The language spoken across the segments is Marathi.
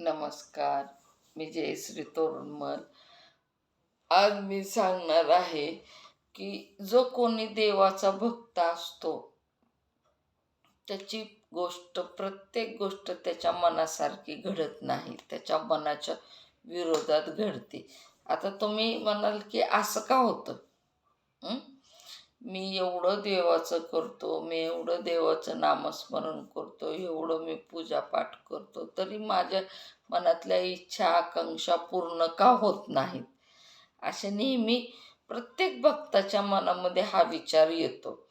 नमस्कार मी जयश्री तोरणमल. आज मी सांगणार आहे की जो कोणी देवाचा भक्त असतो त्याची गोष्ट प्रत्येक गोष्ट त्याच्या मनासारखी घडत नाही त्याच्या मनाच्या विरोधात घडते. आता तुम्ही म्हणाल की असं का होतं? मी एवढं देवाचं करतो मी एवढं देवाचं नामस्मरण करतो एवढं मी पूजापाठ करतो तरी माझ्या मनातल्या इच्छा आकांक्षा पूर्ण का होत नाहीत? असे नेहमी प्रत्येक भक्ताच्या मनामध्ये हा विचार येतो.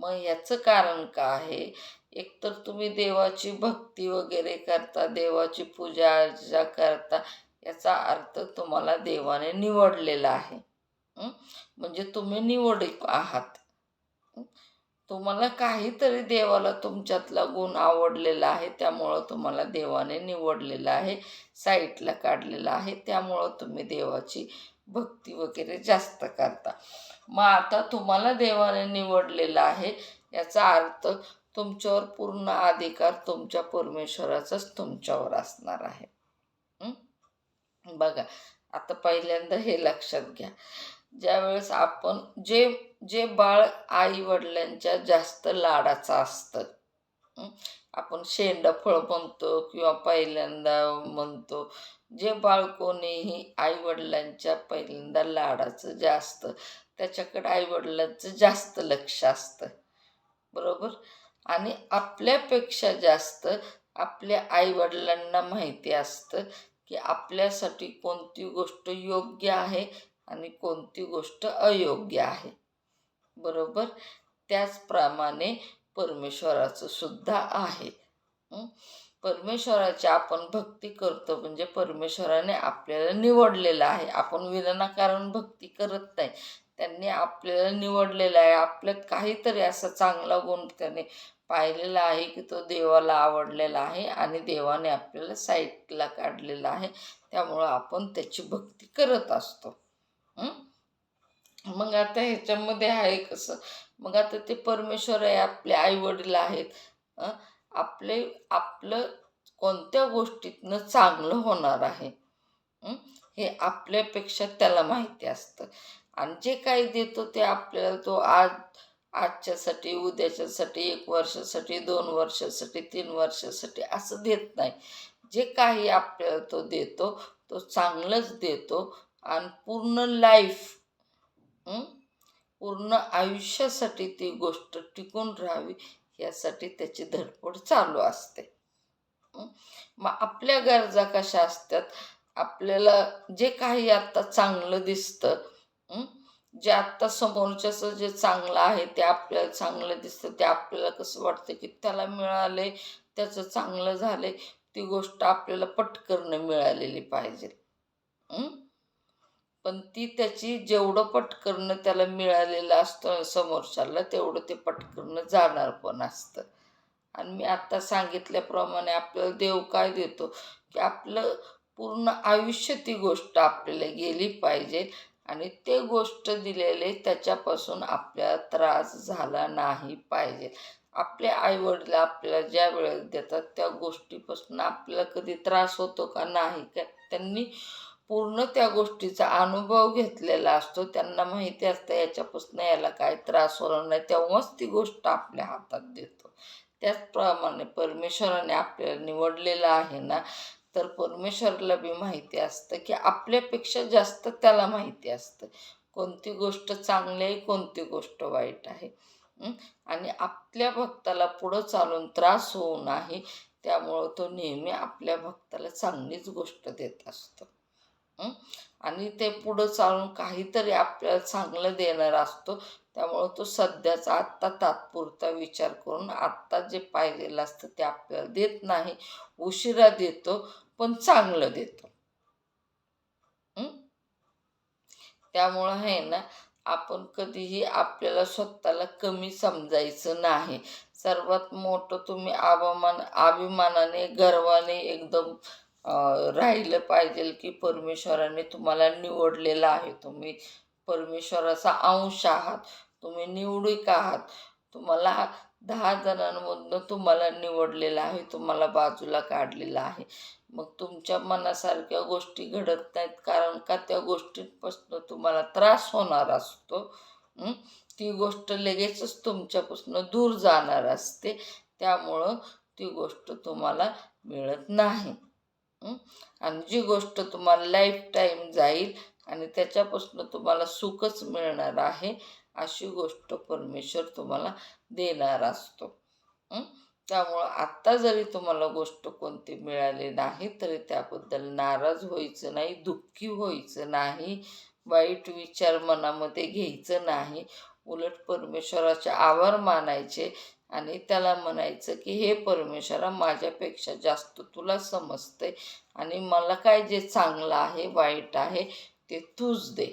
मग याचं कारण का आहे? एकतर तुम्ही देवाची भक्ती वगैरे करता देवाची पूजा अर्चा करता याचा अर्थ तुम्हाला देवाने निवडलेला आहे. म्हणजे तुम्ही निवडिक आहात. तुम्हाला काहीतरी देवाला तुमच्यातला गुण आवडलेला आहे त्यामुळं तुम्हाला देवाने निवडलेलं आहे साईटला काढलेलं आहे त्यामुळं तुम्ही देवाची भक्ती वगैरे जास्त करता. मग आता तुम्हाला देवाने निवडलेलं आहे याचा अर्थ तुमच्यावर पूर्ण अधिकार तुमच्या परमेश्वराचाच तुमच्यावर असणार आहे. बघा आता पहिल्यांदा हे लक्षात घ्या. ज्यावेळेस आपण जे जे बाळ आई वडिलांच्या जास्त लाडाचं असतं आपण शेंडा फळ म्हणतो किंवा पहिल्यांदा म्हणतो जे बाळ कोणीही आई वडिलांच्या पहिल्यांदा लाडाचं जास्त त्याच्याकडे आई वडिलांचं जास्त लक्ष असतं. बरोबर? आणि आपल्यापेक्षा जास्त आपल्या आई वडिलांना माहिती असतं की आपल्यासाठी कोणती गोष्ट योग्य आहे आणि कोणती गोष्ट अयोग्य आहे. बरोबर? त्याचप्रमाणे परमेश्वराचं सुद्धा आहे. परमेश्वराची आपण भक्ती करतो म्हणजे परमेश्वराने आपल्याला निवडलेलं आहे. आपण विनाकारण भक्ती करत नाही. त्यांनी आपल्याला निवडलेलं आहे. आपल्यात काहीतरी असा चांगला गुण त्याने पाहिलेला आहे की तो देवाला आवडलेला आहे आणि देवाने आपल्याला साईटला काढलेला आहे. त्यामुळं आपण त्याची भक्ती करत असतो. मग आता ह्याच्यामध्ये आहे कसं? मग आता ते परमेश्वर आहे आपले आईवडील आहेत. आपले आपलं कोणत्या गोष्टीतनं चांगलं होणार आहे? हे? आपल्यापेक्षा त्याला माहिती असतं. आणि जे काही देतो ते आपल्याला तो आज आजच्यासाठी उद्याच्यासाठी एक वर्षासाठी दोन वर्षासाठी तीन वर्षासाठी असं देत नाही. जे काही आपल्याला तो देतो तो चांगलंच देतो. आणि पूर्ण लाईफ पूर्ण आयुष्यासाठी ती गोष्ट टिकून राहावी यासाठी त्याची धडपड चालू असते. मग आपल्या गरजा कशा असतात? आपल्याला जे काही आत्ता चांगलं दिसतं जे आत्ता समोरच्याचं जे चांगलं आहे ते आपल्याला चांगलं दिसतं ते आपल्याला कसं वाटतं की त्याला मिळाले त्याचं चांगलं झाले ती गोष्ट आपल्याला पटकन मिळालेली पाहिजे. पण ती त्याची जेवढं पटकरणं त्याला मिळालेलं असतं समोरच्याला तेवढं ते पटकरणं जाणार पण असतं. आणि मी आत्ता सांगितल्याप्रमाणे आपल्याला देव काय देतो? की आपलं पूर्ण आयुष्य ती गोष्ट आपल्याला गेली पाहिजे आणि ते गोष्ट दिलेले त्याच्यापासून आपल्याला त्रास झाला नाही पाहिजे. आपले आईवडील आपल्याला ज्या वेळेस देतात त्या गोष्टीपासून आपल्याला कधी त्रास होतो का नाही का त्यांनी पूर्ण त्या गोष्टीचा अनुभव घेतलेला असतो. त्यांना माहिती असतं याच्यापासून याला काय त्रास होणार नाही. तेव्हाच ती गोष्ट आपल्या हातात देतो. त्याचप्रमाणे परमेश्वराने आपल्याला निवडलेलं आहे ना तर परमेश्वरला बी माहिती असतं की आपल्यापेक्षा जास्त त्याला माहिती असतं. कोणती गोष्ट चांगली आहे कोणती गोष्ट वाईट आहे. आणि आपल्या भक्ताला पुढं चालून त्रास होऊ नाही त्यामुळं तो नेहमी आपल्या भक्ताला चांगलीच गोष्ट देत असतो. आणि ते पुढं चालून काहीतरी आपल्याला चांगलं देणार असतो. त्यामुळं तो सध्याचा आत्ता तात्पुरता विचार करून आत्ता जे पाहिलेलं असतं ते आपल्याला देत नाही. उशिरा देतो पण चांगलं देतो. त्यामुळं आहे ना आपण कधीही आपल्याला स्वतःला कमी समजायचं नाही. सर्वात मोठं तुम्ही अभिमान अभिमानाने गर्वाने एकदम राहिलं पाहिजे की परमेश्वराने तुम्हाला निवडलेलं आहे. तुम्ही परमेश्वराचा अंश आहात. तुम्ही निवडीक आहात. तुम्हाला दहा जणांमधनं तुम्हाला निवडलेलं आहे. तुम्हाला बाजूला काढलेलं आहे. मग तुमच्या मनासारख्या गोष्टी घडत नाहीत. कारण का? त्या गोष्टींपासून तुम्हाला त्रास होणार असतो. ती गोष्ट लगेचच तुमच्यापासून दूर जाणार असते. त्यामुळं ती गोष्ट तुम्हाला मिळत नाही. आणि जी गोष्ट तुम्हाला लाईफ टाईम जाईल आणि त्याच्यापासून तुम्हाला सुखच मिळणार आहे अशी गोष्ट परमेश्वर तुम्हाला देणार असतो. त्यामुळं आत्ता जरी तुम्हाला गोष्ट कोणती मिळाली नाही तरी त्याबद्दल नाराज व्हायचं नाही दुःखी व्हायचं नाही वाईट विचार मनामध्ये घ्यायचं नाही. उलट परमेश्वराचे आभार मानायचे आणि त्याला म्हणायचं की हे परमेश्वरा माझ्यापेक्षा जास्त तुला समजते आणि मला काय जे चांगलं आहे वाईट आहे ते तूच दे.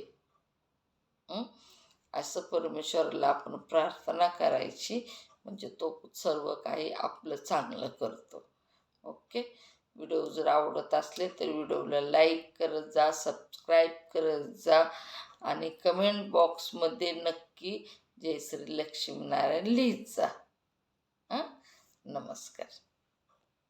असं परमेश्वराला आपण प्रार्थना करायची. म्हणजे तो सर्व काही आपलं चांगलं करतो. ओके? व्हिडिओ जर आवडत असले तर व्हिडिओला लाईक करत जा सबस्क्राईब करत जा आणि कमेंट बॉक्समध्ये नक्की जय श्री लक्ष्मीनारायण लिहित जा. हां नमस्कार